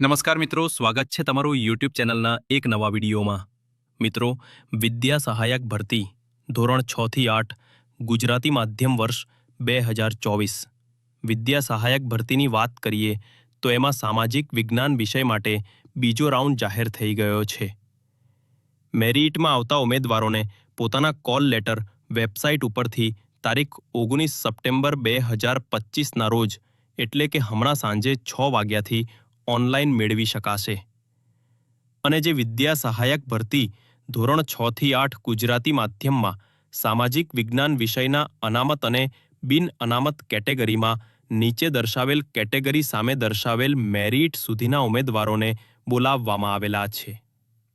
નમસ્કાર મિત્રો, સ્વાગત છે તમારું યુટ્યુબ ચેનલના એક નવા વિડીયોમાં. મિત્રો, વિદ્યા સહાયક ભરતી, ધોરણ છ થી આઠ, ગુજરાતી માધ્યમ વર્ષ બે હજાર ચોવીસ. વિદ્યા સહાયક ભરતીની વાત કરીએ, તો એમાં સામાજિક વિજ્ઞાન વિષય માટે બીજો રાઉન્ડ જાહેર થઈ ગયો છે. મેરિટમાં આવતા ઉમેદવારોને પોતાના કોલ લેટર વેબસાઇટ ઉપરથી તારીખ ઓગણીસ સપ્ટેમ્બર બે હજાર પચીસના રોજ, એટલે કે હમણાં સાંજે છ વાગ્યાથી ઓનલાઈન મેળવી શકાશે. અને જે વિદ્યા સહાયક ભરતી ધોરણ છથી આઠ ગુજરાતી માધ્યમમાં સામાજિક વિજ્ઞાન વિષયના અનામત અને બિન અનામત કેટેગરીમાં નીચે દર્શાવેલ કેટેગરી સામે દર્શાવેલ મેરિટ સુધીના ઉમેદવારોને બોલાવવામાં આવેલા છે.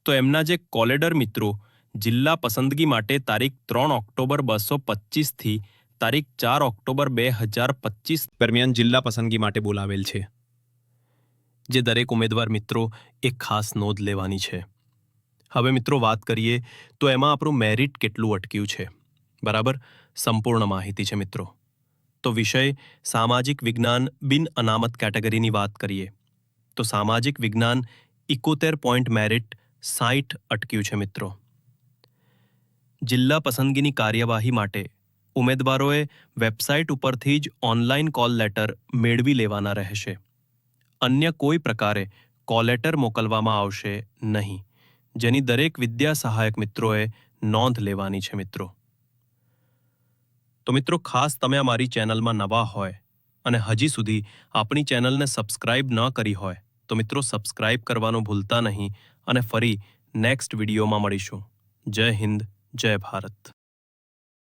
તો એમના જે કોલેડર મિત્રો, જિલ્લા પસંદગી માટે તારીખ ત્રણ ઓક્ટોબર બસો પચીસથી તારીખ ચાર ઓક્ટોબર બે હજાર પચીસ દરમિયાન જિલ્લા પસંદગી માટે બોલાવેલ છે. જે દરેક ઉમેદવાર મિત્રો એક ખાસ નોંધ લેવાની છે. હવે મિત્રો વાત કરીએ તો એમાં આપણું મેરિટ કેટલું અટક્યું છે. બરાબર? સંપૂર્ણ માહિતી છે મિત્રો. તો વિષય સામાજિક વિજ્ઞાન બિન અનામત કેટેગરીની વાત કરીએ. તો સામાજિક વિજ્ઞાન ઇકોતેર પોઈન્ટ મેરિટ સાઠ અટક્યું છે મિત્રો. જિલ્લા પસંદગીની કાર્યવાહી માટે ઉમેદવારોએ વેબસાઇટ ઉપરથી જ ઓનલાઈન કોલ લેટર મેળવી લેવાના રહેશે. અન્ય કોઈ પ્રકારે કોલેટર મોકલવામાં આવશે નહીં, જેની દરેક વિદ્યા સહાયક મિત્રોએ નોંધ લેવાની છે મિત્રો. તો મિત્રો, ખાસ તમે અમારી ચેનલમાં નવા હોય અને હજી સુધી આપણી ચેનલને સબસ્ક્રાઇબ ન કરી હોય, તો મિત્રો સબસ્ક્રાઇબ કરવાનું ભૂલતા નહીં અને ફરી નેક્સ્ટ વિડીયોમાં મળીશું. જય હિન્દ, જય ભારત.